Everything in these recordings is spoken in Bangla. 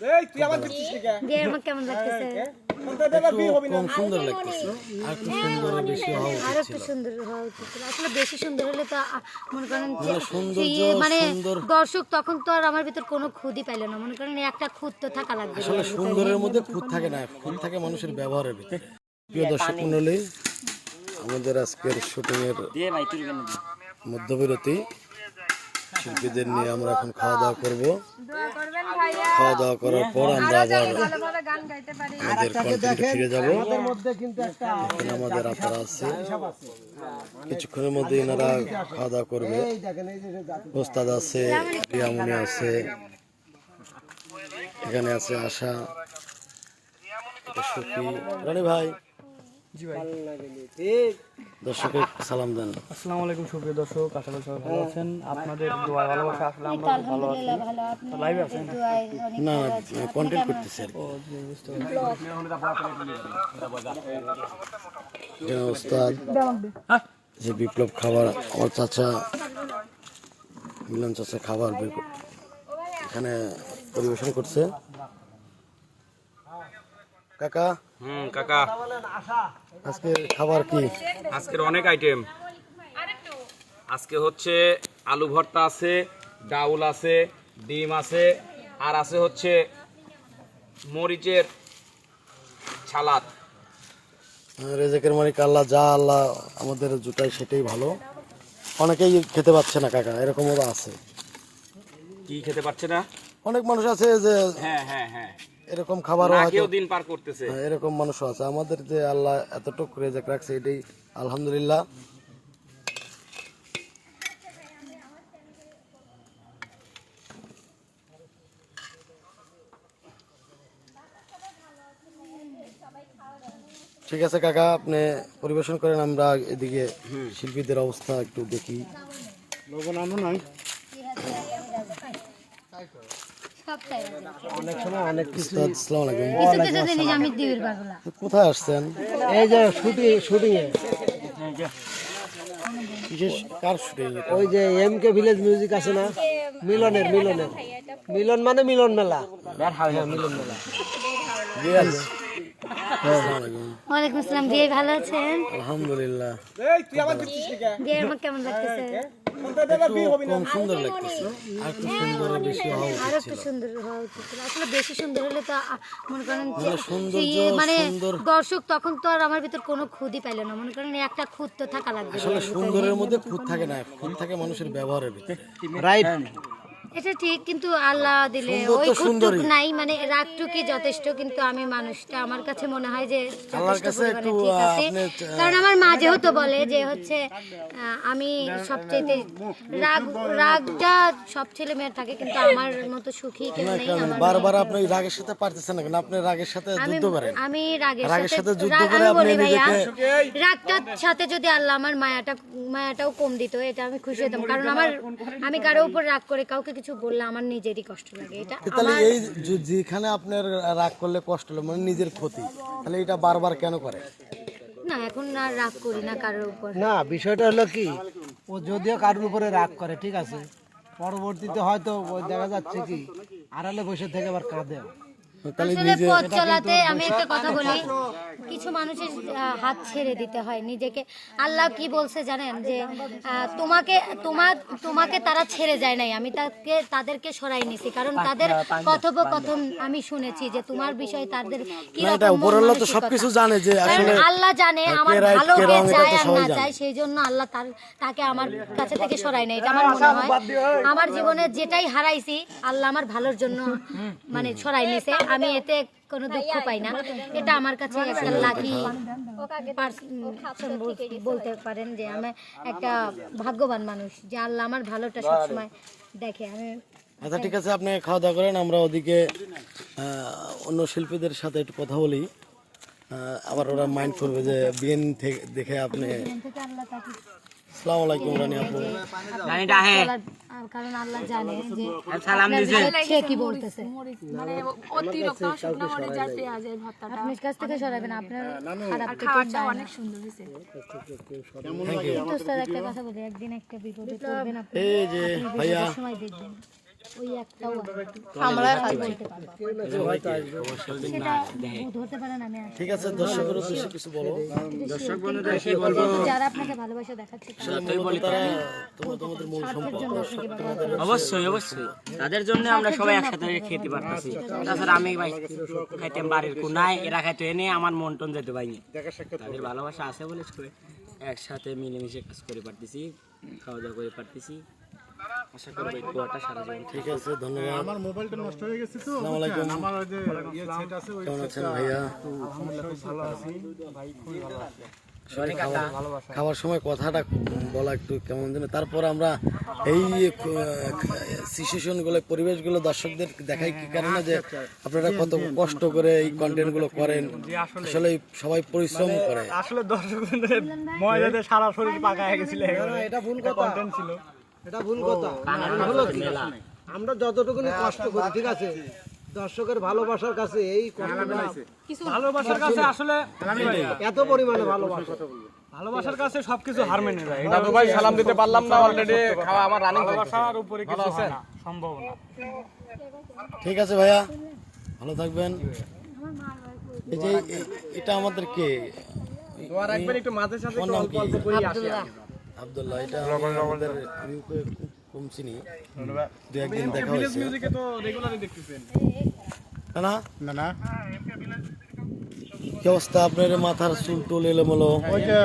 এই তুই আমার দিচ্ছিস কে? দিয়ে আমার কেমন লাগতেছে। সন্তান দেবার বিয়ে হবি না? কম সুন্দর লাগতেছে আর একটু সুন্দর বেশি হওয়া উচিত আরও একটু সুন্দর হওয়া উচিত আসলে বেশি সুন্দর হলে তো মনে করেন যে- দর্শক তখন তো আর আমার ভিতর কোনো খুদই পাইলো না। মনে করেন একটা খুদ তো থাকা লাগবে। আসলে সুন্দরের মধ্যে খুঁত থাকে না খুঁত থাকে মানুষের ব্যবহারের ভিতরে। প্রিয় দর্শক মন্ডলী আমাদের আজকের শুটিং এর মধ্যবিরতি শিল্পীদের নিয়ে আমরা এখন খাওয়া দাওয়া করব। খাওয়া দাওয়া করার পর আমরা আবার আমাদের কন্টেন্টে ফিরে যাব। মধ্যে এখানে আমাদের আপনারা আছে। কিছুক্ষণের মধ্যে এনারা খাওয়া দাওয়া করবে। ওস্তাদ আছে। প্রিয়ামণি আছে। এখানে আছে আশা সুখী। রনি ভাই। ঠিক দর্শকের সালাম দেন। আসসালামু আলাইকুম সুপ্রিয় দর্শক। আশা করি সবাই ভালো আছেন। আপনাদের দোয়া ভালোবাসা আসলে আমরা ভালো আছি। আলহামদুলিল্লাহ ভালো। আপনি লাইভে আছেন? না কন্টেন্ট করতেছে আর কি। ও জি, বুঝতে পারছি। এখানে ওস্তাদ যে বিপ্লব খাবার আমার চাচা মিলন চাচা খাবার এখানে পরিবেশন করছে। কাকা? হুম কাকা। আজকে খাবার কি? আজকের অনেক আইটেম আজকে হচ্ছে আলু ভর্তা আছে ডাউল আছে ডিম আছে আর আছে হচ্ছে মরিচের ছালাদ। রেজেকের মালিক আল্লাহ যা আল্লাহ আমাদের জুটাই সেটাই ভালো। অনেকেই খেতে পাচ্ছে না কাকা এরকমও আছে। কি খেতে পারছে না? অনেক মানুষ আছে যে হ্যাঁ হ্যাঁ হ্যাঁ। এরকম খাবারও হয়তো দিন পার করতেছে। হ্যাঁ, এরকম মানুষও আছে। আমাদের যে আল্লাহ এতটুকু রেজেক রাখছে এটাই আলহামদুলিল্লাহ। ঠিক আছে কাকা আপনি পরিবেশন করেন আমরা এদিকে শিল্পীদের অবস্থা একটু দেখি। সবটাই অনেক সময় কোথায় আসছেন? এই যে শুটিং শুটিং এ। বিশেষ কার শুটিং ওই যে এম কে ভিলেজ মিউজিক আছে না? মিলনের মিলনের। মিলন মানে মিলন মেলা। হ্যাঁ মিলন মেলা। ওয়ালাইকুম আসসালাম। ভালো আছেন? আলহামদুলিল্লাহ। কেমন লাগতেছে? কম সুন্দর লাগতেছে। আর একটু সুন্দর বেশি হওয়া উচিত একটু সুন্দর হওয়া উচিত আসলে বেশি সুন্দর হলে তো মনে করেন মানে সৌন্দর্য, যে মানে দর্শক তখন তো আর আমার ভিতর কোনো খুদই পাইলো না। মনে করেন একটা খুদ তো থাকা লাগবে। আসলে সুন্দরের মধ্যে খুদ থাকে না খুদ থাকে মানুষের ব্যবহারের ভিতরে। রাইট। এটা ঠিক কিন্তু আল্লাহ দিলে ওই তো নাই মানে রাগটুকি যথেষ্ট কিন্তু আমি মানুষটা আমার কাছে মনে হয় যে যথেষ্ট কাছে পরিমাণে একটু, ঠিক আছে। কারণ আমার মা যেহেতু বলে যে হচ্ছে আমি সবচেয়ে রাগ রাগটা সব ছেলে মেয়ের থাকে কিন্তু আমার মতো সুখী কেউ নেই আমার বারবার আপনি রাগের সাথে পারতেছেন না কেন? আপনি রাগের সাথে যুদ্ধ করেন। আমি রাগের সাথে যুদ্ধ করে আপনি নিজেকে- রাগটার সাথে যদি আল্লাহ আমার মায়াটা মায়াটাও কম দিত এটা আমি খুশি হতাম। কারণ আমার আমি কারও উপর রাগ করে কাউকে কিছু বললে আমার নিজেরই কষ্ট লাগে এটা তাহলে এই যেখানে আপনার রাগ করলে কষ্ট হলো মানে নিজের ক্ষতি তাহলে এটা বারবার কেন করে? না এখন আর রাগ করি না কারোর উপর। না বিষয়টা হলো কি ও যদিও কারোর উপরে রাগ করে ঠিক আছে পরবর্তীতে হয়তো দেখা যাচ্ছে কি আড়ালে বসে থেকে আবার কাঁদে আসলে পথ চলাতে আমি একটা কথা বলি। কিছু মানুষের হাত ছেড়ে দিতে হয় নিজেকে। আল্লাহ কি বলছে জানেন যে তোমাকে তোমার তোমাকে তারা ছেড়ে যায় নাই। আমি তাকে তাদেরকে সরাই নিছি। কারণ তাদের কথোপকথন আমি শুনেছি যে তোমার বিষয়ে তাদের কি তো সবকিছু জানে যে আসলে আল্লাহ জানে আমার ভালো কে এটা চায় আর না। চায় সেই জন্য আল্লাহ তার তাকে আমার কাছে থেকে সরাই নাই এটা আমার মনে হয়। আমার জীবনে যেটাই হারাইছি আল্লাহ আমার ভালোর জন্য মানে সরাই নিছে। আমি এতে কোনো দুঃখ পাই না। এটা আমার কাছে একটা লাকি বলতে পারেন যে আমি একটা ভাগ্যবান মানুষ যে আল্লাহ আমার ভালোটা সবসময় দেখে। আমি আচ্ছা ঠিক আছে আপনি খাওয়া দাওয়া করেন আমরা ওদিকে অন্য শিল্পীদের সাথে একটু কথা বলি। আবার ওরা মাইন্ড করবে যে বিএন থেকে দেখে আপনি আসসালামু আলাইকুম রানী আপু। বলার- আর কারণ আল্লাহ জানে যে আপনার সে কি বলতেছে। মানে অতিরিক্ত শুকনো মরিচ আর পেঁয়াজের ভর্তাটা আপনি কাছ থেকে সরাবেন আপনার খারাপ থেকে খাবারটা অনেক সুন্দর হয়েছে। কিন্তু স্যার একটা কথা বলি একদিন একটা বিপদে পড়বেন আপনি এই যে ভাইয়া সময় দেখবেন। ওই একটাও আমরা সেটা ধরতে পারেন আমি ঠিক আছে দর্শকের উদ্দেশ্যে কিছু বলো। কিন্তু যারা আপনাকে ভালোবাসা দেখাচ্ছে তারা তোমার তোমাদের মূল সম্পদ। অবশ্যই অবশ্যই। তাদের জন্য আমরা সবাই একসাথে খেতে পারতেছি। তাছাড়া আমি ভাই খাইতাম বাড়ির কোনায় এরা খাইতে এনে আমার মন টন যেতে পাইনি তাদের ভালোবাসা আছে বলে একসাথে মিলেমিশে কাজ করে পারতেছি খাওয়া দাওয়া করে পারতেছি। আশা করব এই কুয়াটা সারা জীবন ঠিক আছে ধন্যবাদ। আমার মোবাইলটা নষ্ট হয়ে গেছে তো আসসালামু আলাইকুম। কেমন আছেন ভাইয়া? খাওয়া- খাওয়ার সময় কথাটা বলা একটু কেমন যেন। তারপর আমরা এই সিচুয়েশনগুলো পরিবেশগুলো দর্শকদের দেখাই কি কারণে যে আপনারা কত কষ্ট করে এই কন্টেন্টগুলো করেন। আসলে। সবাই পরিশ্রম করে। আসলে দর্শকদের ময়দাতে সারা শরীর পাকা হয়ে গেছিল এটা ভুল কথা। ছিল। এটা ভুল কথা। হলো কি? আমরা যতটুকুনি কষ্ট করি ঠিক আছে? দর্শকের ভালোবাসার কাছে এই ভালোবাসার কাছে আসলে এত পরিমাণে ভালোবাসা। ভালোবাসার কাছে সবকিছু হার মেনে যায় দাদু ভাই সালাম দিতে পারলাম না অলরেডি খাওয়া আমার রানিং ভালোবাসার উপরে কিছু হয় না। সম্ভব না। ঠিক আছে ভাইয়া ভালো থাকবেন। এই যে এটা আমাদের কে? তোমার একবার একটু মাঝে সাথে তোমার নাম কি? আব্দুল্লাহ আব্দুল্লাহ এটা আমাদের খুব কম চিনি। দু একদিন দেখা হয়েছে। মিউজিকে তো রেগুলারই দেখতেছেন। না না না কি অবস্থা আপনার? মাথার চুল টুল এলোমেলো। ওই যে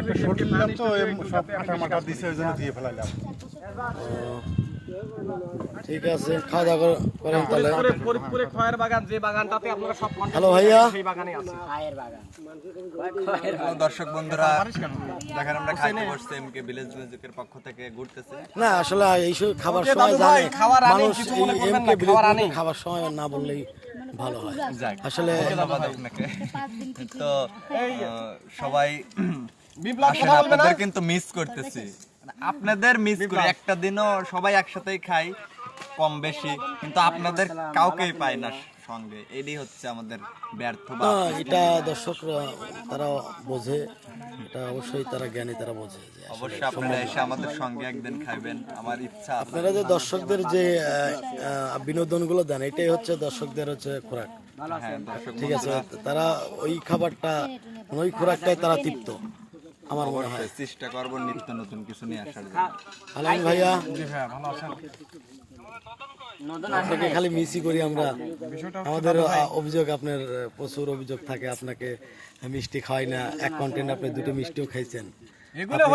একটা শর্ট নিলাম তো সব কাটা মাটা দিছে ওই জন্য দিয়ে ফেলাইলাম। ঠিক আছে খাওয়া দাওয়া করেন তাহলে ফরিদপুরে খয়ের বাগান যে বাগানটাতে আপনারা সব হ্যালো ভাইয়া। সেই বাগানে। আছে দর্শক বন্ধুরা দেখেন আমরা খাইতে বসছি এমকে ভিলেজ মিউজিকের পক্ষ থেকে ঘুরতেছি। না আসলে এইসব খাবার সময় জানে। মানুষ মনে এমকে খাবার সময় না বললেই ভালো হয়। আসলে ধন্যবাদ আপনাকে। তো সবাই বিপ্লব কথা বলবে না? কিন্তু মিস করতেছি। আপনাদের মিস করি। একটা দিনও সবাই একসাথেই খাই কম বেশি। কিন্তু আপনাদের কাউকেই পাই না সঙ্গে। এটাই হচ্ছে আমাদের ব্যর্থ বা এটা দর্শকরা তারা বোঝে। এটা অবশ্যই তারা জ্ঞানী তারা বোঝে অবশ্যই আপনারা এসে আমাদের সঙ্গে একদিন খাইবেন। আমার ইচ্ছা আপনারা যে দর্শকদের যে বিনোদনগুলো দেন এটাই হচ্ছে দর্শকদের হচ্ছে খোরাক। হ্যাঁ ঠিক আছে তারা ওই খাবারটা ওই খোরাকটাই তারা তৃপ্ত। আমার মনে হয়। চেষ্টা করব নিত্য নতুন কিছু নিয়ে আসার জন্য। আলাম ভাইয়া আপনাকে খালি মিসই করি আমরা। আমাদের অভিযোগ আপনার প্রচুর অভিযোগ থাকে আপনাকে মিষ্টি খাওয়াই না এক কন্টেন্ট আপনি দুটো মিষ্টিও খাইছেন।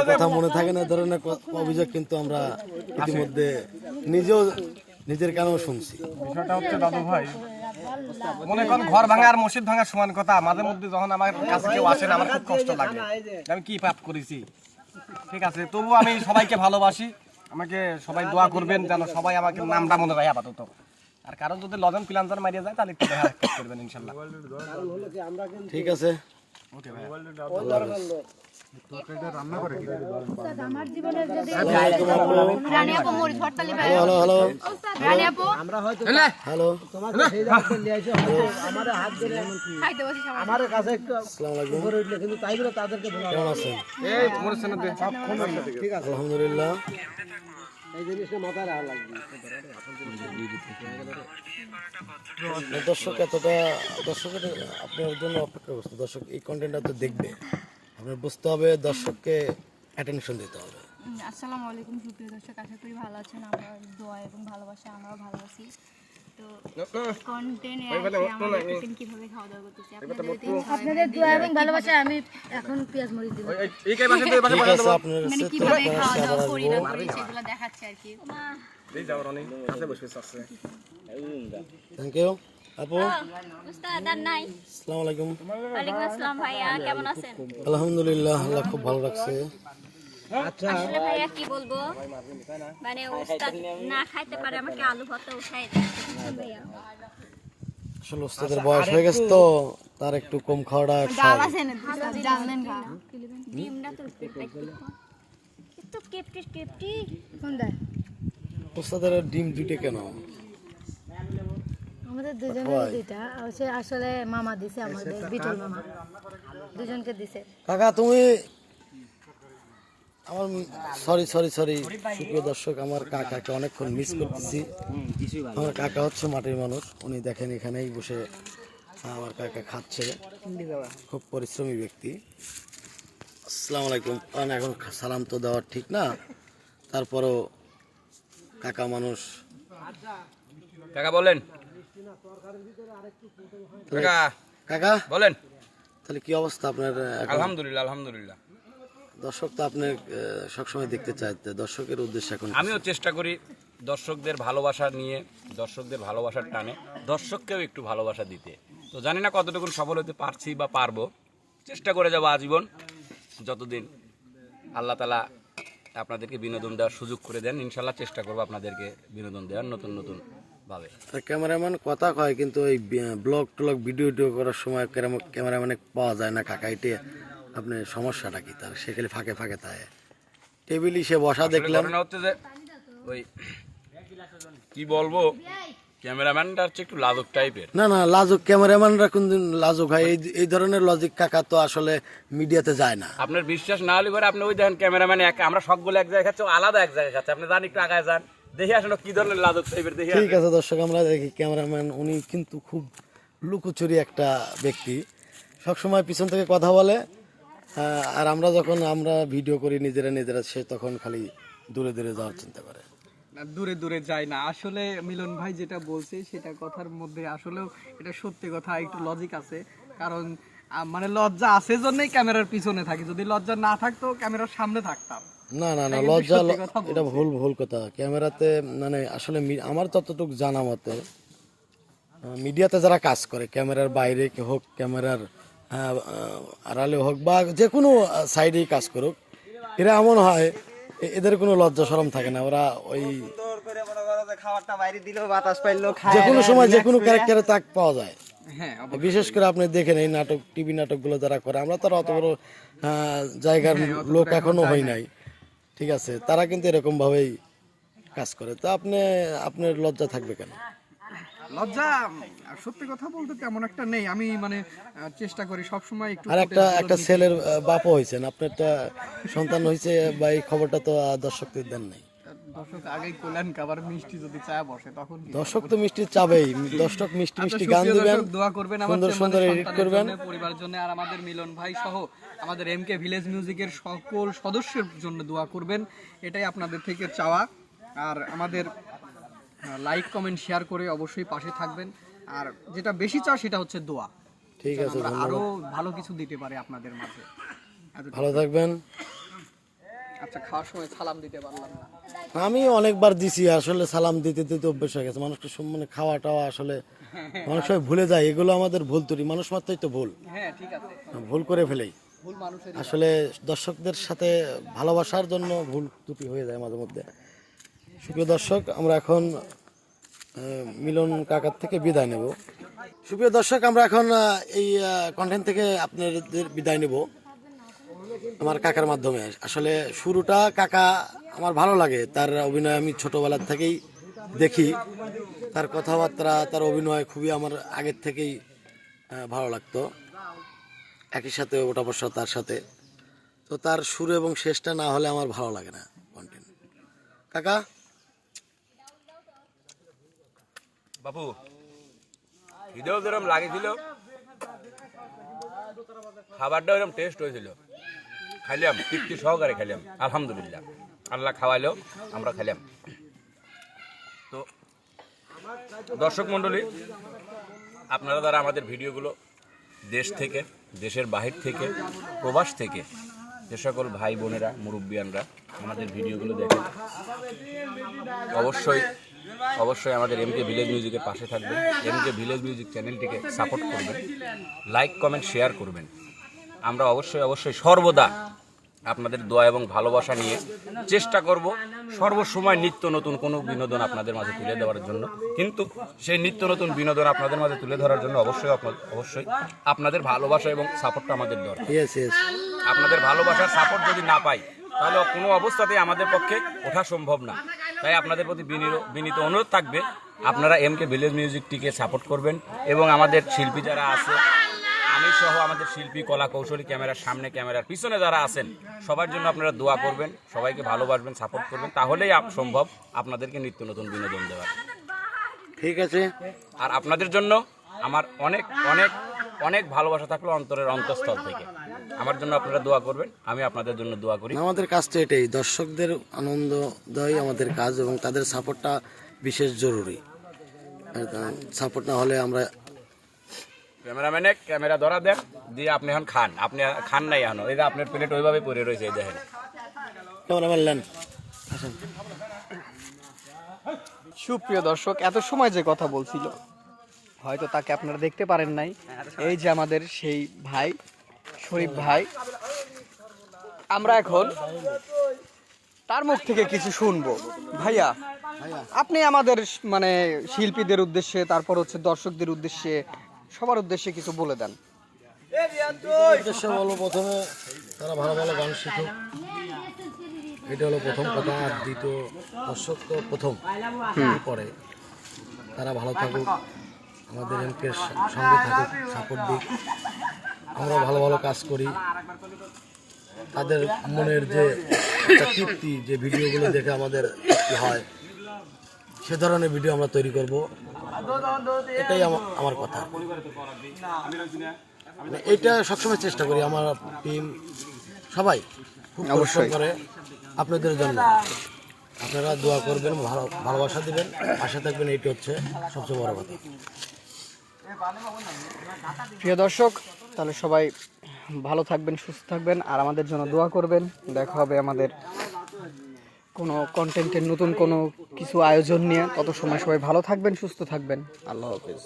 কথা মনে থাকে না ধরনের অভিযোগ কিন্তু আমরা ইতিমধ্যে নিজেও নিজের কানেও শুনছি। বিষয়টা হচ্ছে দাদু ভাই মনে করেন ঘর ভাঙা আর মসজিদ ভাঙা সমান কথা। মাঝে মধ্যে যখন আমার কাছে কেউ আসে না আমার খুব কষ্ট লাগে। আমি কি পাপ করেছি? ঠিক আছে তবু আমি সবাইকে ভালোবাসি। আমাকে সবাই দোয়া করবেন যেন সবাই আমাকে নামটা মনে রাখে আপাতত। আর কারণ যদি লজন প্লান্টার মারিয়ে যায় তাহলে একটু দেখা করবেন ইনশাল্লাহ। ঠিক আছে। আমার জীবনের আলহামদুলিল্লাহ। দর্শক এতটা দর্শকের আপনার জন্য অপেক্ষা করছে। দর্শক এই কন্টেন্টটা তো দেখবে। আপনার বুঝতে হবে দর্শককে অ্যাটেনশন দিতে হবে। আসসালামু আলাইকুম সুপ্রিয় দর্শক আশা করি ভালো আছেন। আমরা দোয়া এবং ভালোবাসা আমরাও ভালো আছি। তো কন্টেন্ট আমরা কীভাবে খাওয়া দাওয়া করতেছি। আপনাদের দোয়া এবং ভালোবাসায় আমি এখন পেঁয়াজ মরিচ দিব। এই কাই মানে কীভাবে খাওয়া দাওয়া করি না করি সেগুলো দেখাচ্ছে আর কি। এই যাও রনি কাছে বসে আছে থ্যাংক ইউ আপু? উস্তাদ আর আসসালামু আলাইকুম। ওয়ালাইকুম আসসালাম ভাইয়া কেমন আছেন? আলহামদুলিল্লাহ আল্লাহ খুব ভালো রাখছে। আসলে ভাইয়া কি বলব? মানে উস্তাদ না খাইতে পারে আমাকে আলু ভর্তা উঠাই ভাইয়া আসলে ওস্তাদের বয়স হয়ে গেছে তো তার একটু কম খাওয়াটা স্বাভাবিক। জানলেন গা ডিমটা তো একটু। কেপটি কেপটি কোন দেয় ওস্তাদের ডিম দুইটা কেন? আমাদের দুজনের দুইটা। হচ্ছে আসলে মামা দিছে আমাদের বিটল মামা। দুজনকে দিছে। কাকা তুমি আমার সরি সরি সরি সুপ্রিয় দর্শক আমার কাকাকে অনেকক্ষণ মিস করতেছি। আমার কাকা হচ্ছে মাটির মানুষ। উনি দেখেন এখানেই বসে আমার কাকা খাচ্ছে। খুব পরিশ্রমী ব্যক্তি। আসসালামু আলাইকুম। কারণ এখন সালাম তো দেওয়ার ঠিক না। তারপরও কাকা মানুষ কাকা বলেন। কাকা। কাকা? বলেন। তাহলে কি অবস্থা আপনার আলহামদুলিল্লাহ আলহামদুলিল্লাহ। দর্শক তো আপনার সবসময় দেখতে চায় দর্শকের উদ্দেশ্যে এখন আমিও চেষ্টা করি দর্শকদের ভালোবাসা নিয়ে দর্শকদের ভালোবাসার টানে দর্শককেও একটু ভালোবাসা দিতে। তো জানি না কতটুকু সফল হতে পারছি বা পারব। চেষ্টা করে যাব আজীবন। যতদিন আল্লাহ তালা আপনাদেরকে বিনোদন দেওয়ার সুযোগ করে দেন ইনশাল্লাহ চেষ্টা করব আপনাদেরকে বিনোদন দেওয়ার নতুন নতুন ভাবে। ক্যামেরাম্যান কথা কয় কিন্তু ওই ব্লগ টলগ ভিডিও টিডিও করার সময় ক্যামেরাম্যানে পাওয়া যায় না কাকা এটি আপনার সমস্যাটা কি? তার সে খালি ফাঁকে ফাঁকে তাই টেবিল সে বসা দেখলাম। হচ্ছে যে ওই কি বলব ক্যামেরাম্যানটা হচ্ছে একটু লাজক টাইপের। না না লাজুক ক্যামেরাম্যানরা কোনদিন লাজুক হয়? এই এই ধরনের লজিক কাকা তো আসলে মিডিয়াতে যায় না। আপনার বিশ্বাস না হলে পরে আপনি ওই দেখেন ক্যামেরাম্যান এক আমরা সবগুলো এক জায়গায় খাচ্ছি আলাদা এক জায়গায় খাচ্ছে। আপনি জান একটু আগায় যান। দেখে আসলে কি ধরনের লাজক টাইপের দেখে ঠিক আছে দর্শক আমরা দেখি ক্যামেরাম্যান উনি কিন্তু খুব লুকোচুরি একটা ব্যক্তি। সবসময় পিছন থেকে কথা বলে আর আমরা যখন আমরা ভিডিও করি নিজেরা নিজেরা সে তখন খালি দূরে দূরে যাওয়ার চিন্তা করে। না, দূরে দূরে যায় না। আসলে মিলন ভাই যেটা বলছে সেটা কথার মধ্যে আসলেও এটা সত্যি কথা একটু লজিক আছে। কারণ মানে লজ্জা আছে জন্যই ক্যামেরার পিছনে থাকি। যদি লজ্জা না থাকতো ক্যামেরার সামনে থাকতাম। না না না লজ্জা এটা ভুল ভুল কথা। ক্যামেরাতে মানে আসলে আমার ততটুকু জানা মতে মিডিয়াতে যারা কাজ করে ক্যামেরার বাইরে হোক ক্যামেরার আহ, আড়ালে হোক বা যে কোনো সাইডেই কাজ করুক এরা এমন হয় এদের কোনো লজ্জা সরম থাকে না। ওরা ওই খাবারটা বাইরে দিলেও বাতাস পাইলো যে কোনো সময় যে কোনো ক্যারেক্টারে তাক পাওয়া যায়। হ্যাঁ বিশেষ করে আপনি দেখেন এই নাটক টিভি নাটকগুলো যারা করে আমরা তো অত বড় জায়গার লোক এখনও হই নাই। ঠিক আছে তারা কিন্তু এরকম ভাবেই কাজ করে। তো আপনি আপনার লজ্জা থাকবে কেন? লজ্জা সত্যি কথা বলতে তেমন একটা নেই। আমি মানে চেষ্টা করি সব সময় একটু আর একটা একটা ছেলের বাপও হয়েছেন। আপনার একটা সন্তান হয়েছে বা এই খবরটা তো দর্শকদের দেন নাই। দর্শক আগেই কল্যাণ খাবার মিষ্টি যদি চা বসে তখন দর্শক তো মিষ্টি চাবেই। দর্শক মিষ্টি মিষ্টি গান দিবেন। দোয়া করবেন সুন্দর সুন্দর এডিট করবেন। জন্য, জন্য আর আমাদের মিলন ভাই সহ আমাদের এম কে ভিলেজ মিউজিকের সকল সদস্যের জন্য দোয়া করবেন। এটাই আপনাদের থেকে চাওয়া। আর আমাদের লাইক কমেন্ট শেয়ার করে অবশ্যই পাশে থাকবেন। আর যেটা বেশি চাও সেটা হচ্ছে দোয়া। ঠিক আছে আরও ভালো কিছু দিতে পারি আপনাদের মাঝে। ভালো থাকবেন। আচ্ছা খাওয়ার সময় সালাম দিতে পারলাম না। আমি অনেকবার দিছি আসলে সালাম দিতে দিতে অভ্যেস হয়ে গেছে। মানুষকে সব মানে খাওয়া টাওয়া আসলে অনেক সময় ভুলে যায়। এগুলো আমাদের ভুল ত্রুটি। মানুষ মাত্রই তো ভুল। হ্যাঁ ঠিক আছে। ভুল করে ফেলেই। আসলে দর্শকদের সাথে ভালোবাসার জন্য ভুল ত্রুটি হয়ে যায় মাঝে মধ্যে। সুপ্রিয় দর্শক আমরা এখন মিলন কাকার থেকে বিদায় নেব। সুপ্রিয় দর্শক আমরা এখন এই কন্টেন্ট থেকে আপনাদের বিদায় নেব। আমার কাকার মাধ্যমে। আসলে শুরুটা কাকা আমার ভালো লাগে। তার অভিনয় আমি ছোটবেলার থেকেই দেখি। তার কথাবার্তা, তার অভিনয় খুবই আমার আগের থেকেই ভালো লাগতো। একই সাথে ওটা বসা তার সাথে। তো তার শুরু এবং শেষটা না হলে আমার ভালো লাগে না কন্টেন্ট কাকা? বাবু খিদেও যেরকম লাগেছিল খাবারটা ওরকম টেস্ট হয়েছিল। খাইলাম, তৃপ্তি সহকারে খাইলাম। আলহামদুলিল্লাহ। আল্লাহ খাওয়াইলেও আমরা খাইলাম। তো দর্শক মণ্ডলী, আপনারা দ্বারা আমাদের ভিডিওগুলো দেশ থেকে, দেশের বাহির থেকে, প্রবাস থেকে, যে সকল ভাই বোনেরা, মুরব্বিয়ানরা আমাদের ভিডিওগুলো দেখেন, অবশ্যই অবশ্যই আমাদের এমকে ভিলেজ মিউজিকের পাশে থাকবেন। এমকে ভিলেজ মিউজিক চ্যানেলটিকে সাপোর্ট করবেন। লাইক কমেন্ট শেয়ার করবেন। আমরা অবশ্যই অবশ্যই সর্বদা আপনাদের দোয়া এবং ভালোবাসা নিয়ে চেষ্টা করব সর্বসময় নিত্য নতুন কোনো বিনোদন আপনাদের মাঝে তুলে দেওয়ার জন্য। কিন্তু সেই নিত্য নতুন বিনোদন আপনাদের মাঝে তুলে ধরার জন্য অবশ্যই অবশ্যই আপনাদের ভালোবাসা এবং সাপোর্টটা আমাদের দরকার। আপনাদের ভালোবাসার সাপোর্ট যদি না পাই তাহলে কোনো অবস্থাতেই আমাদের পক্ষে ওঠা সম্ভব না। তাই আপনাদের প্রতি বিনীত অনুরোধ থাকবে আপনারা এম কে ভিলেজ মিউজিকটিকে সাপোর্ট করবেন এবং আমাদের শিল্পী যারা আছে আমি সহ আমাদের শিল্পী কলা কৌশলী ক্যামেরার সামনে ক্যামেরার পিছনে যারা আছেন সবার জন্য আপনারা দোয়া করবেন সবাইকে ভালোবাসবেন সাপোর্ট করবেন। তাহলেই সম্ভব আপনাদেরকে নিত্য নতুন বিনোদন দেওয়ার। ঠিক আছে। আর আপনাদের জন্য আমার অনেক অনেক অনেক ভালোবাসা থাকল অন্তরের অন্তঃস্থল থেকে। আমার জন্য আপনারা দোয়া করবেন আমি আপনাদের জন্য দোয়া করি। আমাদের কাজটা এটাই দর্শকদের আনন্দ দেওয়াই আমাদের কাজ এবং তাদের সাপোর্টটা বিশেষ জরুরি। সাপোর্ট না হলে আমরা ক্যামেরাম্যানে ক্যামেরা ধরা দেন দিয়ে আপনি এখন খান। আপনি খান নাই এখন। এই যে আপনার প্লেট ওইভাবে পড়ে রয়েছে এই দেখেন। ক্যামেরাম্যান সুপ্রিয় দর্শক এত সময় যে কথা বলছিল হয়তো তাকে আপনারা দেখতে পারেন নাই। এই যে আমাদের সেই ভাই শরীফ ভাই আমরা এখন তার মুখ থেকে কিছু শুনব। ভাইয়া। আপনি আমাদের মানে শিল্পীদের উদ্দেশ্যে তারপর হচ্ছে দর্শকদের উদ্দেশ্যে সবার উদ্দেশ্যে কিছু বলে দেন। উদ্দেশ্য প্রথমে তারা ভালো ভালো গান শিখুক। এটা হলো প্রথম কথা। আর দ্বিতীয় দর্শক তো প্রথম। পরে তারা ভালো থাকুক আমাদের এমকে সঙ্গে থাকুক সাপোর্ট দিক। আমরা ভালো ভালো কাজ করি। তাদের মনের যে তৃপ্তি যে ভিডিওগুলো দেখে আমাদের হয় সে ধরনের ভিডিও আমরা তৈরি করব। এটাই আমা- আমার কথা মানে এটা সবসময় চেষ্টা করি আমার টিম সবাই খুব পরিশ্রম করে আপনাদের জন্য। আপনারা দোয়া করবেন ভালো ভালোবাসা দেবেন পাশে থাকবেন এইটা হচ্ছে সবচেয়ে বড় কথা। প্রিয় দর্শক তাহলে সবাই ভালো থাকবেন সুস্থ থাকবেন আর আমাদের জন্য দোয়া করবেন। দেখা হবে আমাদের কোনো কন্টেন্টের নতুন কোনো কিছু আয়োজন নিয়ে তত সময় সবাই ভালো থাকবেন, সুস্থ থাকবেন। আল্লাহ হাফিজ।